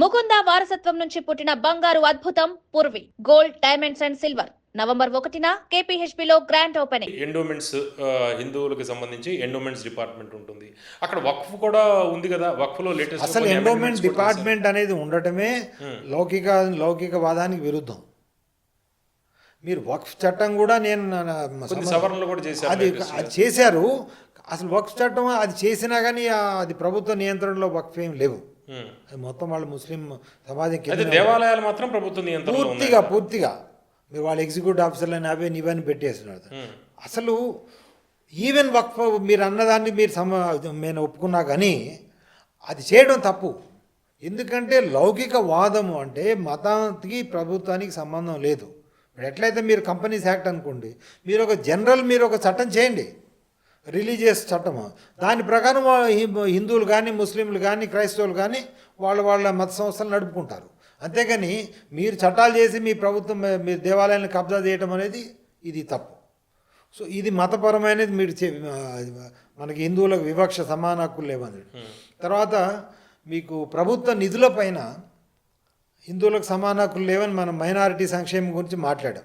ముకుంద వారసత్వం నుంచి పుట్టిన బంగారు అద్భుతం Purvi. Gold diamonds and silver. November ఒకటిన KPHP లో గ్రాండ్ ఓపెనింగ్. ఎండోమెంట్స్ హిందువులకు సంబంధించి ఎండోమెంట్స్ డిపార్ట్మెంట్ ఉంటుంది. అక్కడ వక్ఫ్ కూడా ఉంది కదా వక్ఫ్లో లేటెస్ట్ అసలు ఎండోమెంట్ డిపార్ట్మెంట్ అనేది ఉండటమే లౌకిక లౌకికవాదానికి విరుద్ధం. మీరు వక్ఫ్ చట్టం కూడా నేను సవరణలు కూడా చేశారు అది అది చేశారు. అసలు వక్ఫ్ చట్టం అది చేసినా కానీ అది ప్రభుత్వ నియంత్రణలో వక్ఫ్ ఏం లేవు. అది మొత్తం వాళ్ళు ముస్లిం సమాజం దేవాలయాలు మాత్రం ప్రభుత్వ పూర్తిగా పూర్తిగా. మీరు వాళ్ళు ఎగ్జిక్యూటివ్ ఆఫీసర్లని అవే ఇవన్నీ పెట్టేస్తున్నారు అసలు ఈవెన్ వక్ఫ్ మీరు అన్నదాన్ని మీరు సమ నేను ఒప్పుకున్నా కానీ అది చేయడం తప్పు. ఎందుకంటే లౌకిక వాదము అంటే మతానికి ప్రభుత్వానికి సంబంధం లేదు. ఇప్పుడు ఎట్లయితే మీరు కంపెనీస్ యాక్ట్ అనుకోండి మీరు ఒక జనరల్ మీరు ఒక చట్టం చేయండి. రిలీజియస్ చట్టము. దాని ప్రకారం హిందువులు కానీ ముస్లింలు కానీ క్రైస్తవులు కానీ వాళ్ళ వాళ్ళ మత సంస్థలు నడుపుకుంటారు. అంతేగాని మీరు చట్టాలు చేసి మీ ప్రభుత్వం మీ- మీరు దేవాలయాన్ని కబ్జా చేయడం అనేది ఇది తప్పు. సో ఇది మతపరమైనది మీరు చే మనకి హిందువులకు వివక్ష సమాన హక్కులు లేవని తర్వాత మీకు ప్రభుత్వ నిధుల పైన హిందువులకు సమాన హక్కులు లేవని మనం మైనారిటీ సంక్షేమం గురించి మాట్లాడాం.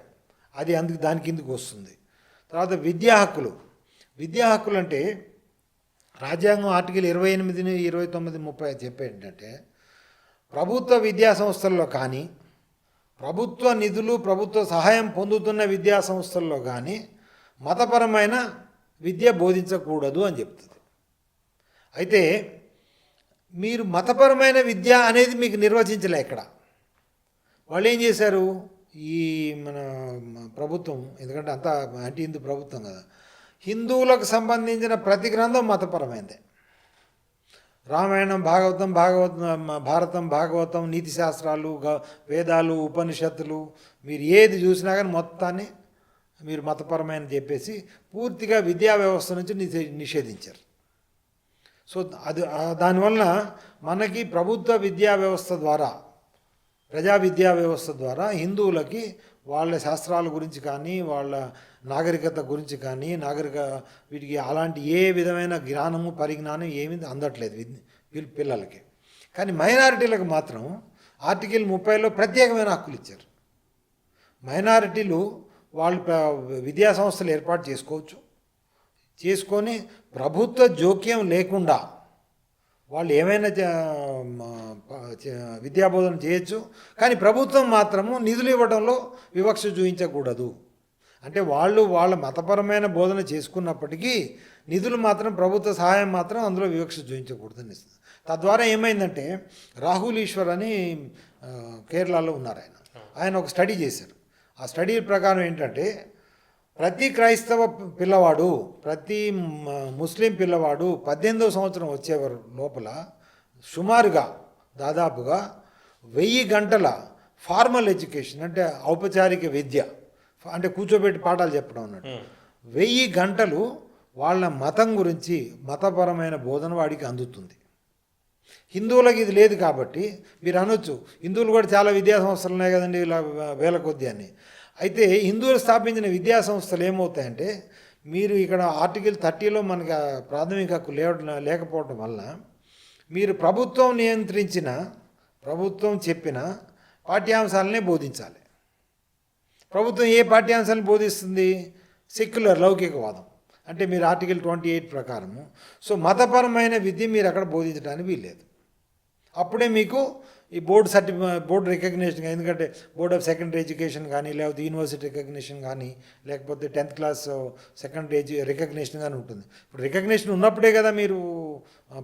అది అందుకు దాని కిందకు వస్తుంది? తర్వాత విద్యా హక్కులు. విద్యా హక్కులు అంటే రాజ్యాంగం ఆర్టికల్ ఇరవై ఎనిమిది ఇరవై తొమ్మిది ముప్పై చెప్పేంటంటే ప్రభుత్వ విద్యా సంస్థల్లో కానీ ప్రభుత్వ నిధులు ప్రభుత్వ సహాయం పొందుతున్న విద్యా సంస్థల్లో కానీ మతపరమైన విద్య బోధించకూడదు అని చెప్తుంది. అయితే మీరు మతపరమైన విద్య అనేది మీకు నిర్వచించలే ఇక్కడ. వాళ్ళు ఏం చేశారు? ఈ మన మన ప్రభుత్వం ఎందుకంటే అంతా యాంటీ హిందూ ప్రభుత్వం కదా హిందువులకు సంబంధించిన ప్రతి గ్రంథం మతపరమైందే. రామాయణం భాగవతం భాగవతం భారతం భాగవతం నీతి శాస్త్రాలు గ- వేదాలు ఉపనిషత్తులు మీరు ఏది చూసినా కానీ మొత్తాన్ని మీరు మతపరమైన చెప్పేసి పూర్తిగా విద్యా వ్యవస్థ నుంచి నిషే నిషేధించారు. సో అది దానివలన దానివల్ల మనకి ప్రభుత్వ విద్యా వ్యవస్థ ద్వారా ప్రజా విద్యా వ్యవస్థ ద్వారా హిందువులకి వాళ్ళ శాస్త్రాల గురించి కానీ వాళ్ళ నాగరికత గురించి కానీ నాగరిక వీటికి అలాంటి ఏ విధమైన జ్ఞానము పరిజ్ఞానం ఏమీ అందట్లేదు పిల్లలకి. కానీ మైనారిటీలకు మాత్రం ఆర్టికల్ ముప్పైలో ప్రత్యేకమైన హక్కులు ఇచ్చారు. మైనారిటీలు వాళ్ళు విద్యా సంస్థలు ఏర్పాటు చేసుకోవచ్చు. చేసుకొని ప్రభుత్వ జోక్యం లేకుండా వాళ్ళు ఏమైనా విద్యాబోధన చేయొచ్చు కానీ ప్రభుత్వం మాత్రము నిధులు ఇవ్వడంలో వివక్ష చూపించకూడదు. అంటే వాళ్ళు వాళ్ళ మతపరమైన బోధన చేసుకున్నప్పటికీ నిధులు మాత్రం ప్రభుత్వ సహాయం మాత్రం అందులో వివక్ష చూపించకూడదని ఇస్తుంది. తద్వారా ఏమైందంటే రాహుల్ ఈశ్వర్ అని కేరళలో ఉన్నారు ఆయన ఆయన ఒక స్టడీ చేశారు. ఆ స్టడీ ప్రకారం ఏంటంటే ప్రతి క్రైస్తవ పిల్లవాడు ప్రతి ముస్లిం పిల్లవాడు పద్దెనిమిదవ సంవత్సరం వచ్చేవారు లోపల సుమారుగా దాదాపుగా వెయ్యి గంటల ఫార్మల్ ఎడ్యుకేషన్ అంటే ఔపచారిక విద్య అంటే కూర్చోబెట్టి పాఠాలు చెప్పడం అన్నట్టు. వెయ్యి గంటలు వాళ్ళ మతం గురించి మతపరమైన బోధన వాడికి అందుతుంది. హిందువులకు ఇది లేదు కాబట్టి మీరు అనొచ్చు హిందువులు కూడా చాలా విద్యా సంస్థలు ఉన్నాయి కదండి ఇలా వేల కొద్ది అని. అయితే హిందువులు స్థాపించిన విద్యా సంస్థలు ఏమవుతాయంటే మీరు ఇక్కడ ఆర్టికల్ థర్టీలో మనకి ప్రాథమిక హక్కు లేవడం లేకపోవడం వల్ల మీరు ప్రభుత్వం నియంత్రించిన ప్రభుత్వం చెప్పిన పాఠ్యాంశాలనే బోధించాలి. ప్రభుత్వం ఏ పాఠ్యాంశాలను బోధిస్తుంది? సెక్యులర్ లౌకికవాదం. అంటే మీరు ఆర్టికల్ ట్వంటీ ఎయిట్ ప్రకారము. సో మతపరమైన విద్య మీరు అక్కడ బోధించడానికి వీల్లేదు. అప్పుడే మీకు ఈ బోర్డు సర్టి బోర్డు రికగ్నేషన్ ఎందుకంటే బోర్డ్ ఆఫ్ సెకండరీ ఎడ్యుకేషన్ కానీ లేకపోతే యూనివర్సిటీ రికగ్నిషన్ కానీ లేకపోతే టెన్త్ క్లాస్ సెకండరీ ఎడ్యు రికగ్నేషన్ కానీ ఉంటుంది. ఇప్పుడు రికగ్నేషన్ ఉన్నప్పుడే కదా మీరు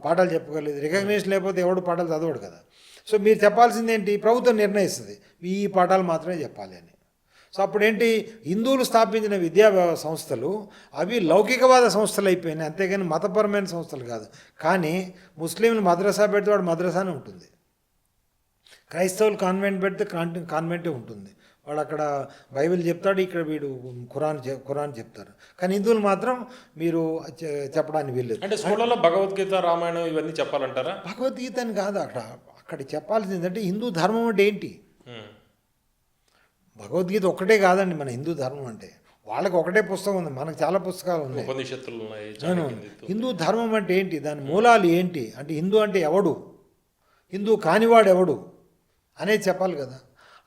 పాఠాలు చెప్పగలేదు రికగ్నేషన్ లేకపోతే ఎవడు పాఠాలు చదవడు కదా. సో మీరు చెప్పాల్సింది ఏంటి? ప్రభుత్వం నిర్ణయిస్తుంది. ఈ పాఠాలు మాత్రమే చెప్పాలి అని. సో అప్పుడేంటి? హిందువులు స్థాపించిన విద్యా సంస్థలు అవి లౌకికవాద సంస్థలు అయిపోయినాయి. అంతేగాని మతపరమైన సంస్థలు కాదు. కానీ ముస్లింలు మద్రసా పెడితే వాడు మద్రసానే ఉంటుంది. క్రైస్తవులు కాన్వెంట్ పెడితే కాన్ కాన్వెంటే ఉంటుంది. వాడు అక్కడ బైబిల్ చెప్తాడు ఇక్కడ వీడు ఖురాన్ ఖురాన్ చెప్తారు. కానీ హిందువులు మాత్రం మీరు చెప్పడానికి వీల్లేదు. అంటే స్కూళ్ళలో భగవద్గీత రామాయణం ఇవన్నీ చెప్పాలంటారా? భగవద్గీత అని కాదు అక్కడ. అక్కడ చెప్పాల్సింది ఏంటంటే హిందూ ధర్మం అంటే ఏంటి. భగవద్గీత ఒక్కటే కాదండి మన హిందూ ధర్మం అంటే. వాళ్ళకి ఒకటే పుస్తకం ఉంది మనకు చాలా పుస్తకాలు ఉన్నాయి. ఉపనిషత్తులు ఉన్నాయి. హిందూ ధర్మం అంటే ఏంటి? దాని మూలాలు ఏంటి? అంటే హిందూ అంటే ఎవడు? హిందూ కానివాడు ఎవడు అనేది చెప్పాలి కదా.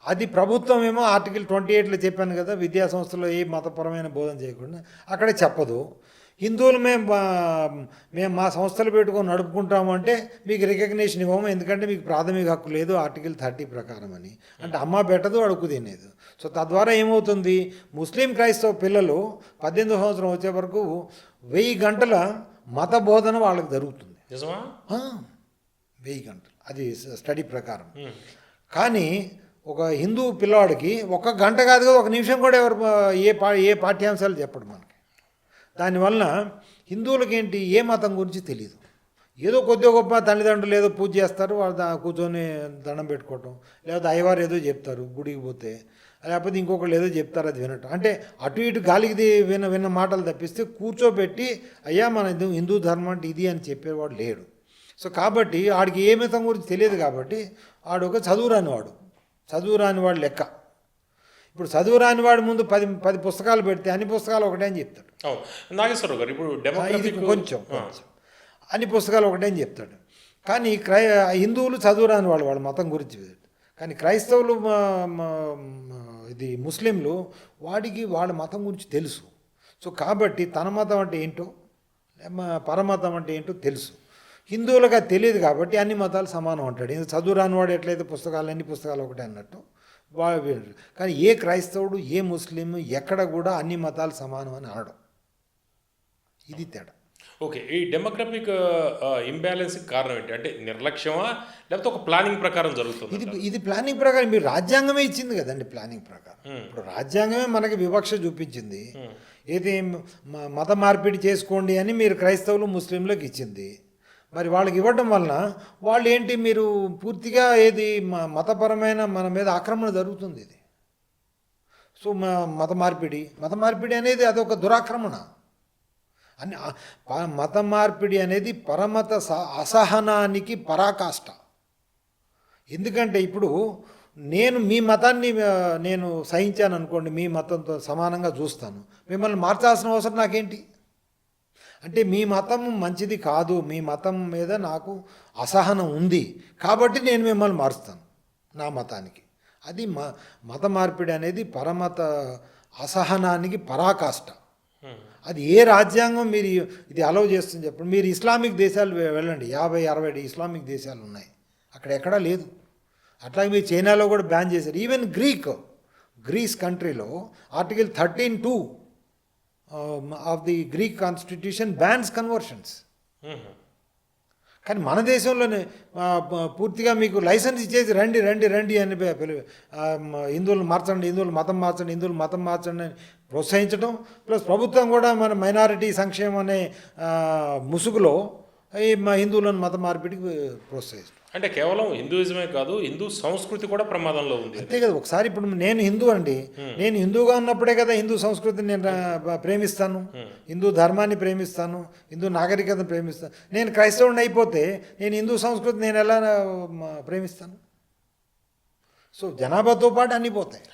అది ప్రభుత్వం ఏమో ఆర్టికల్ ట్వంటీ ఎయిట్లో చెప్పాను కదా విద్యా సంస్థలో ఏ మతపరమైన బోధన చేయకుండా. అక్కడే చెప్పదు. హిందువులు మేము మేము మా సంస్థలు పెట్టుకొని నడుపుకుంటాము అంటే మీకు రికగ్నేషన్ ఇవ్వము ఎందుకంటే మీకు ప్రాథమిక హక్కు లేదు ఆర్టికల్ థర్టీ ప్రకారం అని. అంటే అమ్మ పెట్టదు అడుగు తినేది. సో తద్వారా ఏమవుతుంది? ముస్లిం క్రైస్తవ పిల్లలు పద్దెనిమిది సంవత్సరం వచ్చే వరకు వెయ్యి గంటల మత బోధన వాళ్ళకి జరుగుతుంది. నిజమా? వెయ్యి గంటలు. అది స్టడీ ప్రకారం. కానీ ఒక హిందూ పిల్లవాడికి ఒక గంట కాదు కదా ఒక నిమిషం కూడా ఎవరు ఏ పా ఏ పాఠ్యాంశాలు చెప్పడు మనకి. దానివల్ల హిందువులకి ఏంటి ఏ మతం గురించి తెలియదు ఏదో కొద్దిగా గొప్ప తల్లిదండ్రులు ఏదో పూజ చేస్తారు వాళ్ళు కూర్చొని దండం పెట్టుకోవటం లేకపోతే అయ్యవారు ఏదో చెప్తారు గుడికి పోతే లేకపోతే ఇంకొకళ్ళు ఏదో చెప్తారు అది వినటం. అంటే అటు ఇటు గాలికి విన్న విన్న మాటలు తప్పిస్తే కూర్చోబెట్టి అయ్యా మన హిందూ ధర్మం అంటే ఇది అని చెప్పేవాడు లేడు. సో కాబట్టి ఆడికి ఏ మతం గురించి తెలియదు కాబట్టి ఆడు ఒక చదువు రానివాడు చదువు రానివాడు లెక్క. ఇప్పుడు చదువు రానివాడు ముందు పది పది పుస్తకాలు పెడితే అన్ని పుస్తకాలు ఒకటే అని చెప్తాడు. నాగేశ్వరరావు గారు ఇప్పుడు ఇది కొంచెం అన్ని పుస్తకాలు ఒకటే అని చెప్తాడు. కానీ క్రై హిందువులు చదువు రాని వాళ్ళు వాళ్ళ మతం గురించి కానీ క్రైస్తవులు ఇది ముస్లింలు వాడికి వాళ్ళ మతం గురించి తెలుసు. సో కాబట్టి తన మతం అంటే ఏంటో పరమతం అంటే ఏంటో తెలుసు. హిందువులకు అది తెలియదు కాబట్టి అన్ని మతాలు సమానం అంటాడు. చదువు రానివాడు ఎట్లయితే పుస్తకాలు అన్ని పుస్తకాలు ఒకటే అన్నట్టు వీళ్ళు. కానీ ఏ క్రైస్తవుడు ఏ ముస్లిం ఎక్కడ కూడా అన్ని మతాలు సమానం అని అనడం. ఇది తేడా. ఓకే ఈ డెమోగ్రఫిక్ ఇంబ్యాలెన్స్ కారణం ఏంటి? అంటే నిర్లక్ష్యమా? లేకపోతే ఒక ప్లానింగ్ ప్రకారం జరుగుతుంది ఇది ఇది ప్లానింగ్ ప్రకారం మీరు రాజ్యాంగమే ఇచ్చింది కదండి ప్లానింగ్ ప్రకారం. ఇప్పుడు రాజ్యాంగమే మనకి వివక్ష చూపించింది. ఏది మత మార్పిడి చేసుకోండి అని మీరు క్రైస్తవులు ముస్లింలకు ఇచ్చింది. మరి వాళ్ళకి ఇవ్వడం వలన వాళ్ళు ఏంటి మీరు పూర్తిగా ఏది మ- మతపరమైన మన మీద ఆక్రమణ జరుగుతుంది ఇది. సో మ- మత మార్పిడి మత మార్పిడి అనేది అదొక దురాక్రమణ. అని మత మార్పిడి అనేది పరమత స- అసహనానికి పరాకాష్ట. ఎందుకంటే ఇప్పుడు నేను మీ మతాన్ని నేను సహించాను అనుకోండి మీ మతంతో సమానంగా చూస్తాను. మిమ్మల్ని మార్చాల్సిన అవసరం నాకేంటి? అంటే మీ మతం మంచిది కాదు మీ మతం మీద నాకు అసహనం ఉంది కాబట్టి నేను మిమ్మల్ని మారుస్తాను నా మతానికి. అది మ మత మార్పిడి అనేది పరమత అసహనానికి పరాకాష్ట. అది ఏ రాజ్యాంగం మీరు ఇది అలౌ చేస్తుంది చెప్పండి. మీరు ఇస్లామిక్ దేశాలు వెళ్ళండి. యాభై అరవై ఇస్లామిక్ దేశాలు ఉన్నాయి. అక్కడ ఎక్కడా లేదు. అట్లాగే మీరు చైనాలో కూడా బ్యాన్ చేశారు. ఈవెన్ గ్రీక్ గ్రీస్ కంట్రీలో article thirteen two of the Greek constitution bans conversions కానీ మన దేశంలోనే పూర్తిగా మీకు లైసెన్స్ ఇచ్చేసి రండి రండి రండి అని హిందువులు మార్చండి హిందువులు మతం మార్చండి హిందువులు మతం మార్చండి అని ప్రోత్సహించడం ప్లస్ ప్రభుత్వం కూడా మన మైనారిటీ సంక్షేమం అనే ముసుగులో ఈ హిందువులను మత మార్పిడికి ప్రోత్సహిస్తాం అంటే కేవలం హిందూయిజమే కాదు హిందూ సంస్కృతి కూడా ప్రమాదంలో ఉంది అంతే కదా ఒకసారి ఇప్పుడు నేను హిందూ అండి. నేను హిందూగా ఉన్నప్పుడే కదా హిందూ సంస్కృతిని నేను ప్రేమిస్తాను. హిందూ ధర్మాన్ని ప్రేమిస్తాను హిందూ నాగరికతను ప్రేమిస్తాను. నేను క్రైస్తవుని అయిపోతే నేను హిందూ సంస్కృతి నేను ఎలా ప్రేమిస్తాను? సో జనాభాతో పాటు అన్నీ పోతాయి.